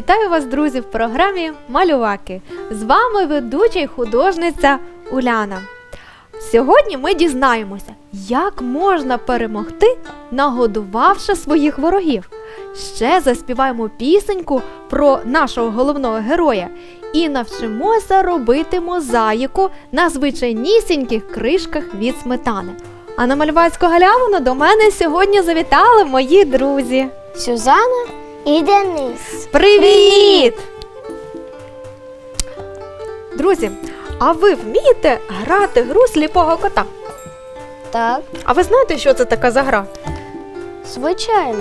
Вітаю вас, друзі, в програмі Малюваки. З вами ведуча і художниця Уляна. Сьогодні ми дізнаємося, як можна перемогти, нагодувавши своїх ворогів. Ще заспіваємо пісеньку про нашого головного героя і навчимося робити мозаїку на звичайнісіньких кришках від сметани. А на мальвацьку галявину до мене сьогодні завітали мої друзі. Сюзанна і Денис. Привіт! Друзі, а ви вмієте грати гру сліпого кота? Так, А ви знаєте, що це така за гра? звичайно.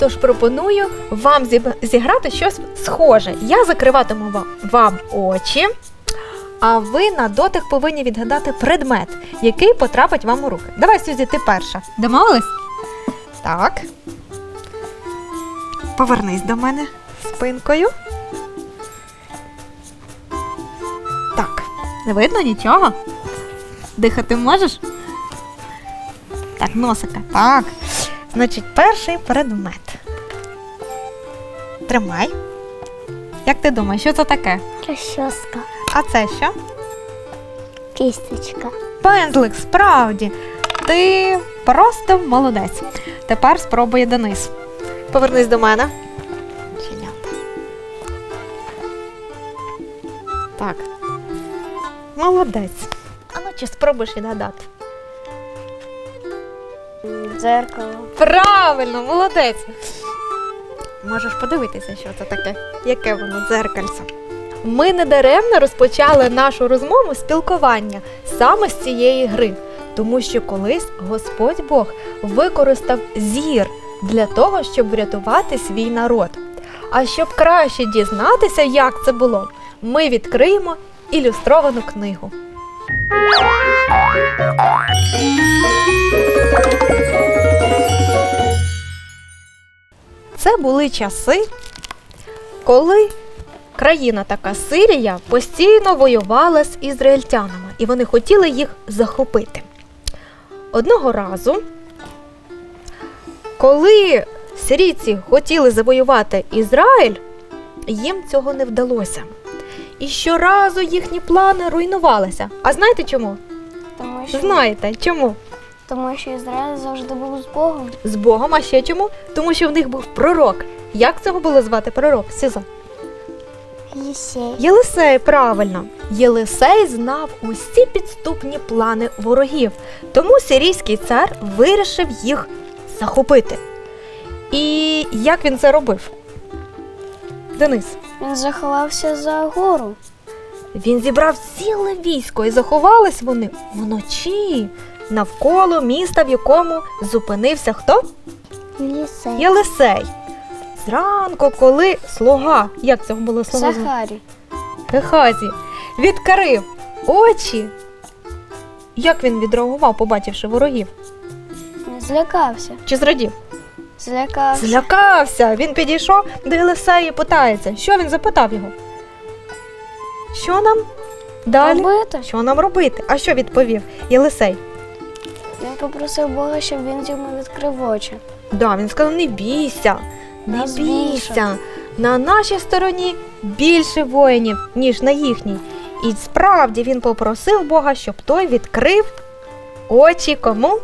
Тож пропоную вам зіб- зіграти щось схоже. Я закриватиму вам, вам очі, а ви на дотик повинні відгадати предмет, який потрапить вам у руки. Давай, Сюзі, ти перша. Домовились? Так. Повернись до мене спинкою. Так. Не видно нічого? Дихати можеш? Так, носика. Так. Значить, перший предмет. Тримай. Як ти думаєш, що це таке? Розчоска. А це що? Кісточка. Пензлик, справді. Ти просто молодець. Тепер спробує Денис. Повернись до мене. Чинята. Так. Молодець. А ну чи спробуєш відгадати? Дзеркало. Правильно, молодець. Можеш подивитися, що це таке, яке воно дзеркальце. Ми недаремно розпочали нашу розмову спілкування саме з цієї гри, тому що колись Господь Бог використав зір для того, щоб врятувати свій народ. А щоб краще дізнатися, як це було, ми відкриємо ілюстровану книгу. Це були часи, коли країна така Сирія постійно воювала з ізраїльтянами, і вони хотіли їх захопити. Одного разу, коли сирійці хотіли завоювати Ізраїль, їм цього не вдалося. І щоразу їхні плани руйнувалися. А знаєте чому? Тому що, Знаєте чому? тому що Ізраїль завжди був з Богом. З Богом, а ще чому? Тому що в них був пророк. Як цього було звати пророк? Сізо? Єсей. Єлисей, правильно. Єлисей знав усі підступні плани ворогів, тому сирійський цар вирішив їх захопити. І як він це робив? Денис. Він заховався за гору. Він зібрав ціле військо і заховались вони вночі навколо міста, в якому зупинився хто? Єсей. Єлисей. Зранку, коли слуга, як цього було звати? Захарі. Гехазі відкрив очі. Як він відреагував, побачивши ворогів? Злякався. Чи зрадів? Злякався. Злякався. Він підійшов до Єлисея і питається. Що він запитав його? Що нам далі? Робити? Що нам робити? А що відповів Єлисей? Він попросив Бога, щоб він йому відкрив очі. Да, він сказав: не бійся, не Нас бійся. більше. На нашій стороні більше воїнів, ніж на їхній. І справді він попросив Бога, щоб той відкрив очі кому?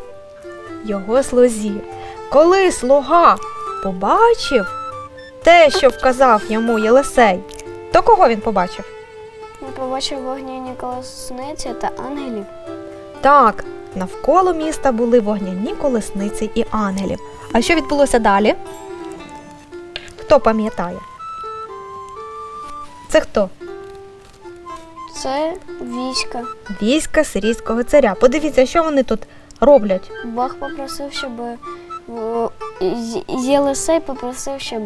Його слузі. Коли слуга побачив те, що вказав йому Єлисей, то кого він побачив? Він побачив вогняні колесниці та ангелів. Так, навколо міста були вогняні колесниці і ангелів. А що відбулося далі? Хто пам'ятає? Це хто? Це війська. Війська сирійського царя. Подивіться, що вони тут роблять. Бог попросив, щоб Єлисей попросив, щоб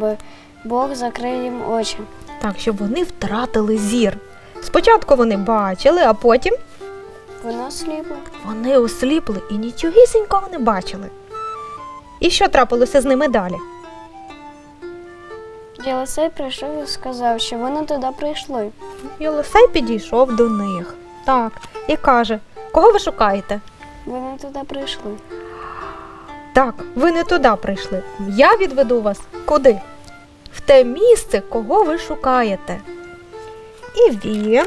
Бог закрив їм очі. Так, щоб вони втратили зір. Спочатку вони бачили, а потім Воно сліпло. вони осліпли і нічогісінького не бачили. І що трапилося з ними далі? Єлисей прийшов і сказав, що вони туди прийшли. Єлисей підійшов до них. Так, і каже: Кого ви шукаєте? Вони туди прийшли. Так, ви не туди прийшли. Я відведу вас куди? В те місце, кого ви шукаєте. І він,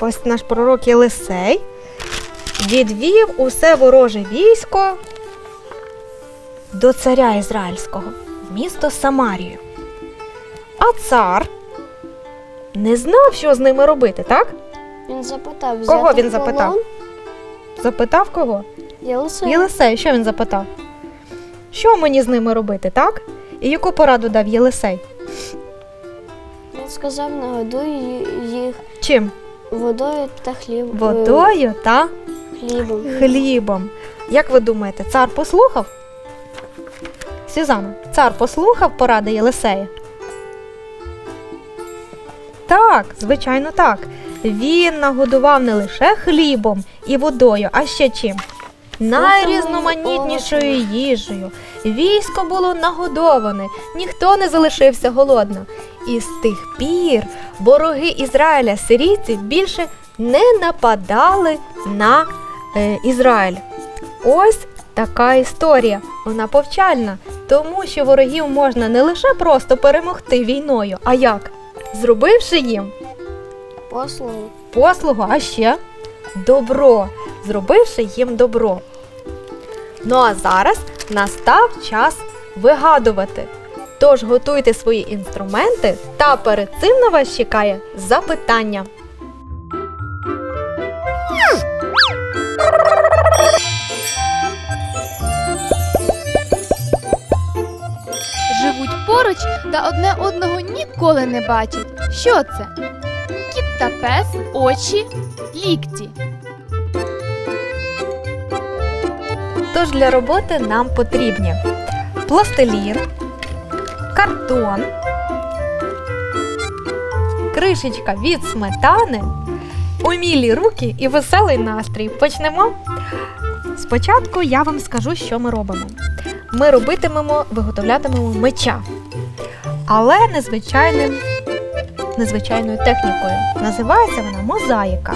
ось наш пророк Єлисей, відвів усе вороже військо до царя Ізраїльського, в місто Самарію. А цар не знав, що з ними робити, так? Він запитав, Кого він запитав? полон Запитав кого? Єлисей. Єлисей, що він запитав? Що мені з ними робити, так? І яку пораду дав Єлисей? Він сказав, нагодуй їх Чим? водою та хліб... Водою та хлібом. хлібом. Як ви думаєте, цар послухав? Сюзанна, цар послухав поради Єлисея? Так, звичайно, так. Він нагодував не лише хлібом і водою, а ще чим? Найрізноманітнішою їжею. Військо було нагодоване, ніхто не залишився голодним. І з тих пір вороги Ізраїля, сирійці, більше не нападали на е, Ізраїль. Ось така історія. Вона повчальна, тому що ворогів можна не лише просто перемогти війною, а як? Зробивши їм Послугу. послугу, а ще добро, зробивши їм добро. Ну а зараз настав час вигадувати. Тож готуйте свої інструменти, та перед цим на вас чекає запитання. живуть поруч та одне одного ніколи не бачать. Що це? Та пес, очі, лікті. Тож для роботи нам потрібні пластилін, картон, кришечка від сметани, умілі руки і веселий настрій. Почнемо. Спочатку я вам скажу, що ми робимо. Ми робитимемо, виготовлятимемо меча, але незвичайним, незвичайною технікою. Називається вона мозаїка.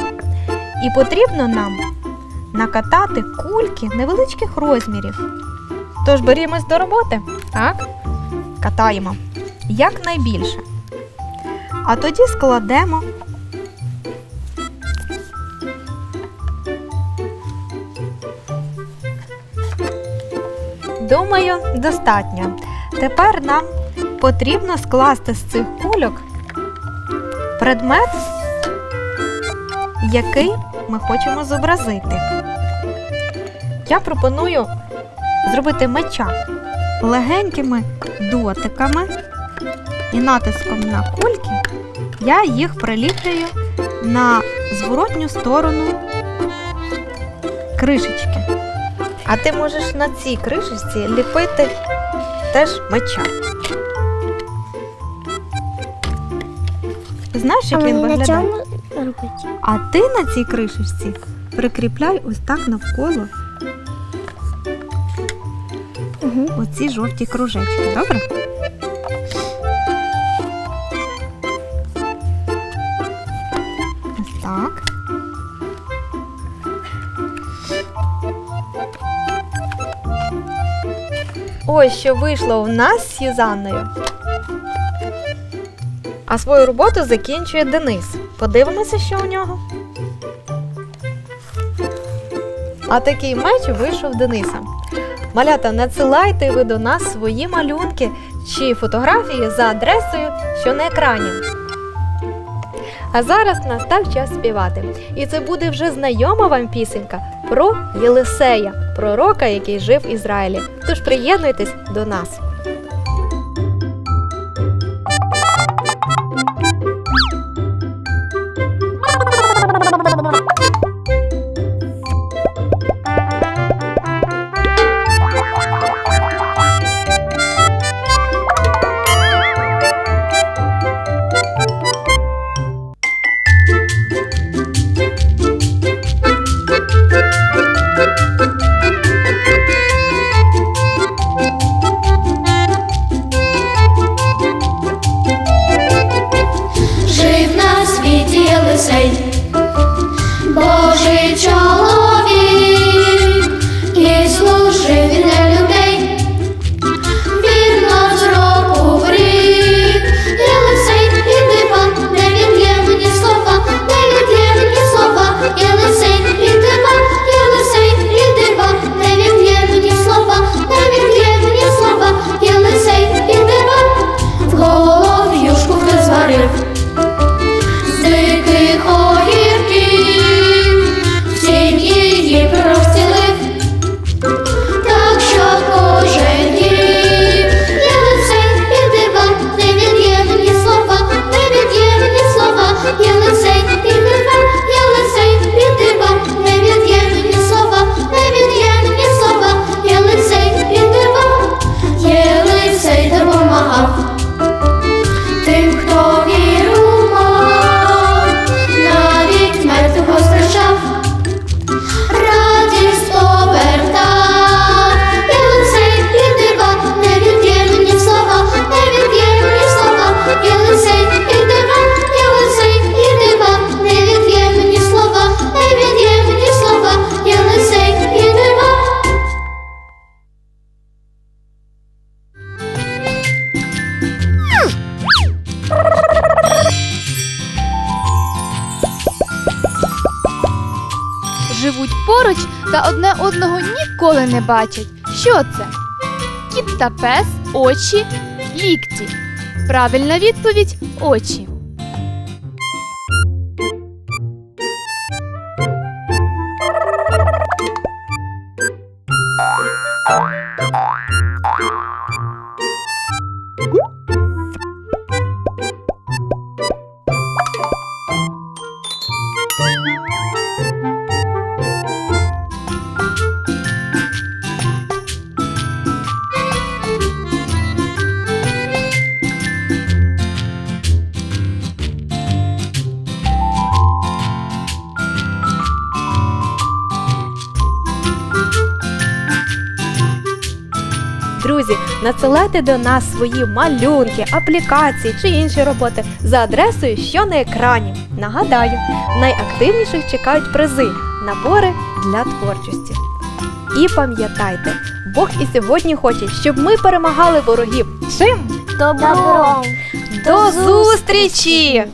І потрібно нам накатати кульки невеличких розмірів. Тож берімось до роботи, так? Катаємо якнайбільше. А тоді складемо. Думаю, достатньо. Тепер нам потрібно скласти з цих кульок предмет, який ми хочемо зобразити. Я пропоную зробити меча легенькими дотиками і натиском на кульки я їх приліплюю на зворотню сторону кришечки. А ти можеш на цій кришечці ліпити теж меча. Знаєш, як він виглядає? робити? А ти на цій кришечці прикріпляй ось так навколо Угу. оці жовті кружечки, добре? Ось так. Ось що вийшло у нас з Сюзанною. А свою роботу закінчує Денис. Подивимося, що у нього. А такий меч вийшов Дениса. Малята, надсилайте ви до нас свої малюнки чи фотографії за адресою, що на екрані. А зараз настав час співати. І це буде вже знайома вам пісенька про Єлисея, пророка, який жив в Ізраїлі. Тож приєднуйтесь до нас. Живуть поруч та одне одного ніколи не бачать. Що це? Кіт та пес, очі, лікті. Правильна відповідь очі. Друзі, надсилайте до нас свої малюнки, аплікації чи інші роботи за адресою, що на екрані. Нагадаю, найактивніших чекають призи, набори для творчості. І пам'ятайте, Бог і сьогодні хоче, щоб ми перемагали ворогів. Чим? Добро! До зустрічі!